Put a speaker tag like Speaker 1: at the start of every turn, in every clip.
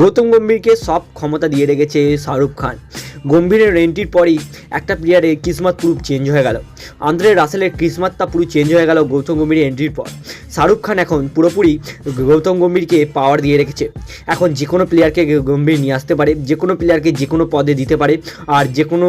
Speaker 1: গৌতম গম্ভীরকে সব ক্ষমতা দিয়ে রেখেছে শাহরুখ খান। গম্ভীরের এন্ট্রির পরই একটা প্লেয়ারের কিসমত পুরো চেঞ্জ হয়ে গেল। আন্দ্রে রাসেলের কিসমতটা পুরো চেঞ্জ হয়ে গেল গৌতম গম্ভীরের এন্ট্রির পর। শাহরুখ খান এখন পুরোপুরি গৌতম গম্ভীরকে পাওয়ার দিয়ে রেখেছে। এখন যে কোনো প্লেয়ারকে গম্ভীর নিয়ে আসতে পারে, যে কোনো প্লেয়ারকে যে কোনো পদে দিতে পারে, আর যে কোনো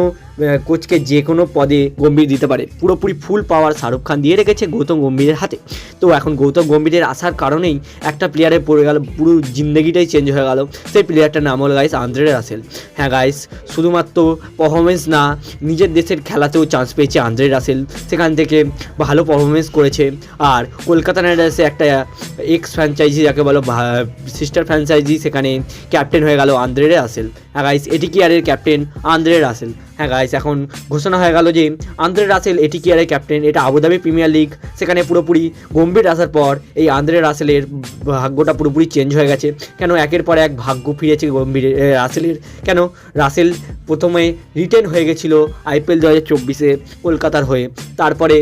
Speaker 1: কোচকে যে কোনো পদে গম্ভীর দিতে পারে। পুরোপুরি ফুল পাওয়ার শাহরুখ খান দিয়ে রেখেছে গৌতম গম্ভীরের হাতে। তো এখন গৌতম গম্ভীরের আসার কারণেই একটা প্লেয়ারে পড়ে গেল, পুরো জিন্দগিটাই চেঞ্জ হয়ে গেল। সেই প্লেয়ারটার নাম হলো গাইস আন্দ্রে রাসেল। হ্যাঁ গাইস শুধুমাত্র পারফরমেন্স না, নিজের দেশের খেলাতেও চান্স পেয়েছে আন্দ্রে রাসেল। সেখান থেকে ভালো পারফরমেন্স করেছে। আর কলকাতা নাইট রাইডার্সে একটা এক্স ফ্র্যাঞ্চাইজি যাকে বলো সিস্টার ফ্র্যাঞ্চাইজি সেখানে ক্যাপ্টেন হয়ে গেল আন্দ্রে রাসেল। হ্যাঁ গাইস এটি কেয়ারের ক্যাপ্টেন আন্দ্রে রাসেল। হ্যাঁ গাইস এখন ঘোষণা হয়ে গেল যে আন্দ্রে রাসেল এটি কেয়ারের ক্যাপ্টেন এটা আবুধাবি প্রিমিয়ার লিগ সেখানে পুরোপুরি গম্ভীর আসার পর এই আন্দ্রে রাসেলের ভাগ্যটা পুরোপুরি চেঞ্জ হয়ে গেছে। কেন একের পর এক ভাগ্য ফিরেছে গম্ভীর রাসেলের? কেন রাসেল প্রথমে রিটেন হয়ে গেছিল আইপিএল দু হাজার চব্বিশে কলকাতার হয়ে। তারপরে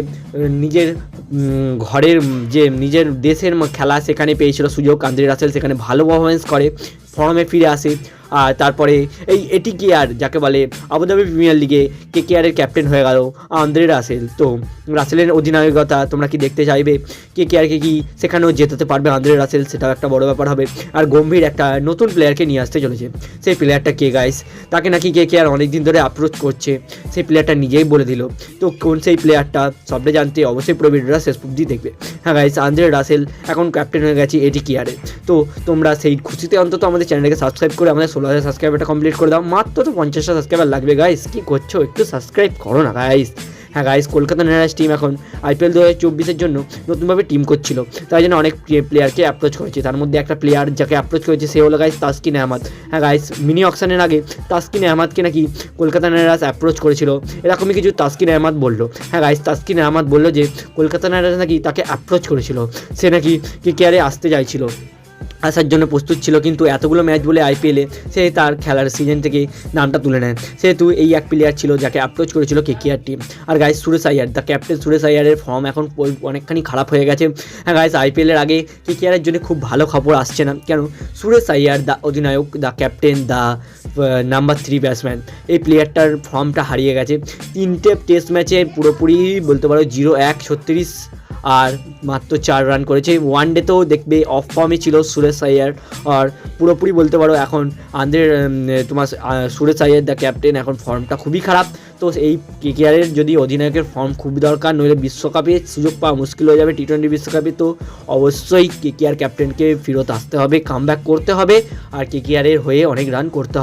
Speaker 1: নিজের ঘরের, যে নিজের দেশের খেলা সেখানে পেয়েছিল সুযোগ। আন্দ্রে রাসেল সেখানে ভালো পারফরমেন্স করে ফর্মে ফিরে আসে। তারপরে এই এটি কেয়ার যাকে বলে আবুধাবি প্রিমিয়ার লিগে কে কেয়ারের ক্যাপ্টেন হয়ে গেল, আন্দ্রে রাসেল। তো রাসেলের অধিনায়কতা তোমরা কি দেখতে চাইবে? কে কে আর কে কি সেখানেও জেতাতে পারবে আন্দ্রে রাসেল? সেটাও একটা বড় ব্যাপার হবে। আর গম্ভীর একটা নতুন প্লেয়ারকে নিয়ে আসতে চলেছে। সেই প্লেয়ারটা কে গাইস তাকে নাকি কে কেয়ার অনেক দিন ধরে অ্যাপ্রোচ করছে। সেই প্লেয়ারটা নিজেই বলে দিল। তো কোন সেই প্লেয়ারটা সবটা জানতে অবশ্যই পুরো ভিডিওটা শেষ অব্দি দেখবে। হ্যাঁ গাইস আন্দ্রে রাসেল এখন ক্যাপ্টেন হয়ে গেছে এটি কেয়ারে। তো তোমরা সেই খুশিতে অন্তত আমাদের চ্যানেলকে সাবস্ক্রাইব করে আমাদের ষোলো হাজার সাবস্ক্রাইবারটা কমপ্লিট করে দাও। মাত্র তো পঞ্চাশটা সাবস্ক্রাইবার লাগবে গাইস কি করছ? একটু সাবস্ক্রাইব করো না গাইস হ্যাঁ guys Kolkata knight riders team এখন আইপিএল দু হাজার চব্বিশের জন্য নতুনভাবে টিম করছিল। তাই জন্য অনেক প্লেয়ারকে অ্যাপ্রোচ করেছে। তার মধ্যে একটা প্লেয়ার যাকে অ্যাপ্রোচ করেছে সে হলো গাইস তাসকিন আহমদ। হ্যাঁ গাইস মিনি অকশনের আগে তাসকিন আহমদকে নাকি কলকাতা নাইট রাইডার্স অ্যাপ্রোচ করেছিল। এরকমই কিছু তাসকিন আহমদ বলল। হ্যাঁ গাইস তাসকিন আহমদ বলল যে, কলকাতা নাইট রাইডার্স নাকি তাকে অ্যাপ্রোচ করেছিল। সে নাকি কে আসতে চাইছিল। আসার জন্য প্রস্তুত ছিল, কিন্তু এতগুলো ম্যাচ বলে আইপিএলে সে তার খেলার সিজন থেকে নামটা তুলে নেয়। সেহেতু এই এক প্লেয়ার ছিল যাকে অ্যাপ্রোচ করেছিল কে KKR team R guys Suresh Iyer the captain Suresh আইয়ারের form এখন অনেকখানি খারাপ হয়ে গেছে। হ্যাঁ গাইস আইপিএলের আগে কেকেআরের জন্য খুব ভালো খবর আসছে না, কেন? সুরেশ আইয়ার দ্য অধিনায়ক the captain the number three batsman এই প্লেয়ারটার ফর্মটা হারিয়ে গেছে। তিনটে টেস্ট ম্যাচে পুরোপুরি বলতে পারো জিরো এক, ছত্রিশ আর মাত্র চার রান করেছে। ওয়ান ডেতেও দেখবে অফ ফর্মে ছিল সুরেশ আইয়ার আর পুরোপুরি বলতে পারো এখন আন্দ্রের তোমার সুরেশ আইয়ার দ্য ক্যাপ্টেন এখন ফর্মটা খুবই খারাপ। তো এই কেকেআরের যদি অধিনায়কের ফর্ম খুব দরকার, নইলে বিশ্বকাপে সুযোগ পাওয়া মুশকিল হয়ে যাবে। টি টোয়েন্টি বিশ্বকাপে তো অবশ্যই কেকেআর ক্যাপ্টেনকে ফেরত আসতে হবে কাম করতে হবে। আর কেকেআরের হয়ে অনেক রান করতে হবে